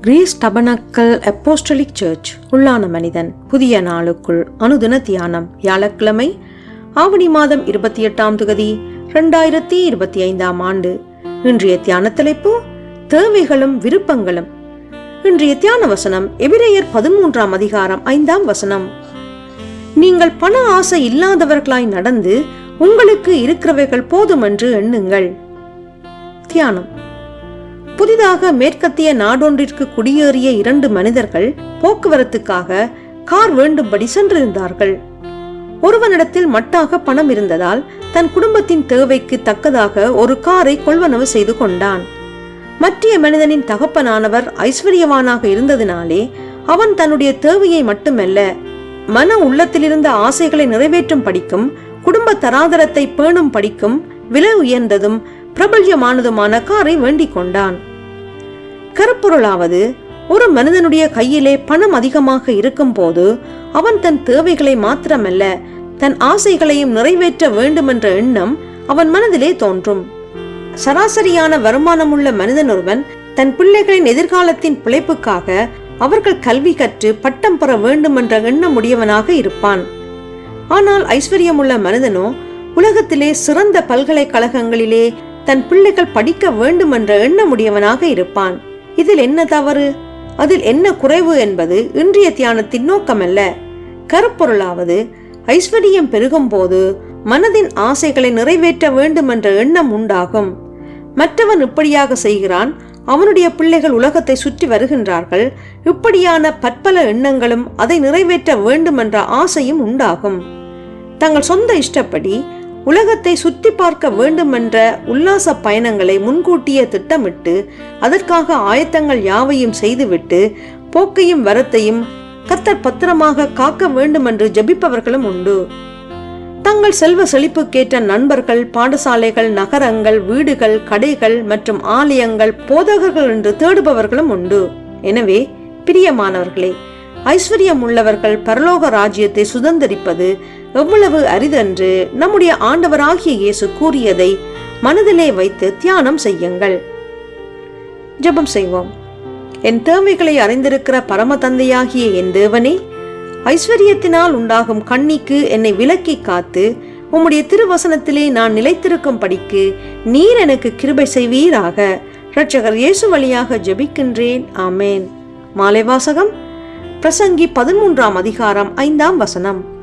Greece tabernacle apostolic search உள்ளான மனிதன். புதிய நாளுக்குள் அனுதின தியானம் வியாழக்கிழமை ஆவணி மாதம் இருபத்தி எட்டாம் தொகுதி ரெண்டாயிரத்தி இருபத்தி ஐந்தாம் ஆண்டு. இன்றைய தியான தலைப்பு தேவைகளும் விருப்பங்களும். இன்றைய தியான வசனம் எபிரேயர் பதிமூன்றாம் அதிகாரம் ஐந்தாம் வசனம். நீங்கள் பண ஆசை இல்லாதவர்களாய் நடந்து உங்களுக்கு இருக்கிறவைகள் போதுமென்று எண்ணுங்கள். தியானம். புதிதாக மேற்கத்திய நாடொன்றிற்கு குடியேறிய இரண்டு மனிதர்கள் போக்குவரத்துக்காக கார் வேண்டும்படி சென்றிருந்தார்கள். ஒருவனிடத்தில் மட்டாக பணம் இருந்ததால் தன் குடும்பத்தின் தேவைக்கு தக்கதாக ஒரு காரை கொள்வனவு செய்து கொண்டான். மற்றிய மனிதனின் தகப்பனானவர் ஐஸ்வர்யவானாக இருந்ததினாலே அவன் தன்னுடைய தேவையை மட்டுமல்ல மன உள்ளத்திலிருந்த ஆசைகளை நிறைவேற்றும் படிக்கும் குடும்ப தராதரத்தை பேணும் படிக்கும் விலை உயர்ந்ததும் பிரபல்யமானதுமான காரை வேண்டிக் கொண்டான். கருப்பொருளாவது ஒரு மனிதனுடைய கையிலே பணம் அதிகமாக இருக்கும் போது அவன் தன் தேவைகளை மாத்திரமல்ல தன் ஆசைகளையும் நிறைவேற்ற வேண்டுமென்ற எண்ணம் அவன் மனதிலே தோன்றும். சராசரியான வருமானமுள்ள மனிதன் ஒருவன் தன் பிள்ளைகளின் எதிர்காலத்தின் பிழைப்புக்காக அவர்கள் கல்வி கற்று பட்டம் பெற வேண்டுமென்ற எண்ணமுடையவனாக இருப்பான். ஆனால் ஐஸ்வர்யமுள்ள மனிதனோ உலகத்திலே சிறந்த பல்கலைக்கழகங்களிலே தன் பிள்ளைகள் படிக்க வேண்டுமென்ற எண்ணமுடையவனாக இருப்பான். இதில் என்ன தவறு? அதில் என்ன குறைவு என்பது இன்றைய தியானத்தின் நோக்கமல்ல. கருப்பொருளாவது ஐஸ்வர்யம் பெருகும் போது மனதின் ஆசைகளை நிறைவேற்ற வேண்டுமென்ற எண்ணம் உண்டாகும். மற்றவன் இப்படியாக செய்கிறான் அவனுடைய பிள்ளைகள் உலகத்தை சுற்றி வருகின்றார்கள் இப்படியான பற்பல எண்ணங்களும் அதை நிறைவேற்ற வேண்டுமென்ற ஆசையும் உண்டாகும். தங்கள் சொந்த இஷ்டப்படி உலகத்தை சுற்றி பார்க்க வேண்டுமென்ற உல்லாச பயணங்களை முன்கூட்டியே திட்டமிட்டு அதற்காக ஆயத்தங்கள் யாவையும் செய்துவிட்டு போக்கையும் வரத்தையும் கத்தர் பத்திரமாக காக்க வேண்டுமென்று ஜபிப்பவர்களும் உண்டு. தங்கள் செல்வ செழிப்புக்கேற்ற நண்பர்கள் பாடசாலைகள் நகரங்கள் வீடுகள் கடைகள் மற்றும் ஆலயங்கள் போதகர்கள் என்று தேடுபவர்களும் உண்டு. எனவே பிரியமானவர்களே ஐஸ்வர்யம் உள்ளவர்கள் பரலோக ராஜ்யத்தை சுதந்திரிப்பது எவ்வளவு அரிதென்று நம்முடைய ஆண்டவராகிய இயேசு கூறியதை மனதிலே வைத்து தியானம் செய்யுங்கள். ஜெபம் செய்வோம். என் தேவைகளை அறிந்திருக்கிற பரம தந்தையாகிய என் தேவனே ஐஸ்வர்யத்தினால் உண்டாகும் கண்ணிக்கு என்னை விலக்கி காத்து உம்முடைய திருவசனத்திலே நான் நிலைத்திருக்கும் படிக்கு நீர் எனக்கு கிருபை செய்வீராக. இரட்சகர் இயேசு வழியாக ஜெபிக்கின்றேன். ஆமேன். மாலை வாசகம் பிரசங்கி பதிமூன்றாம் அதிகாரம் ஐந்தாம் வசனம்.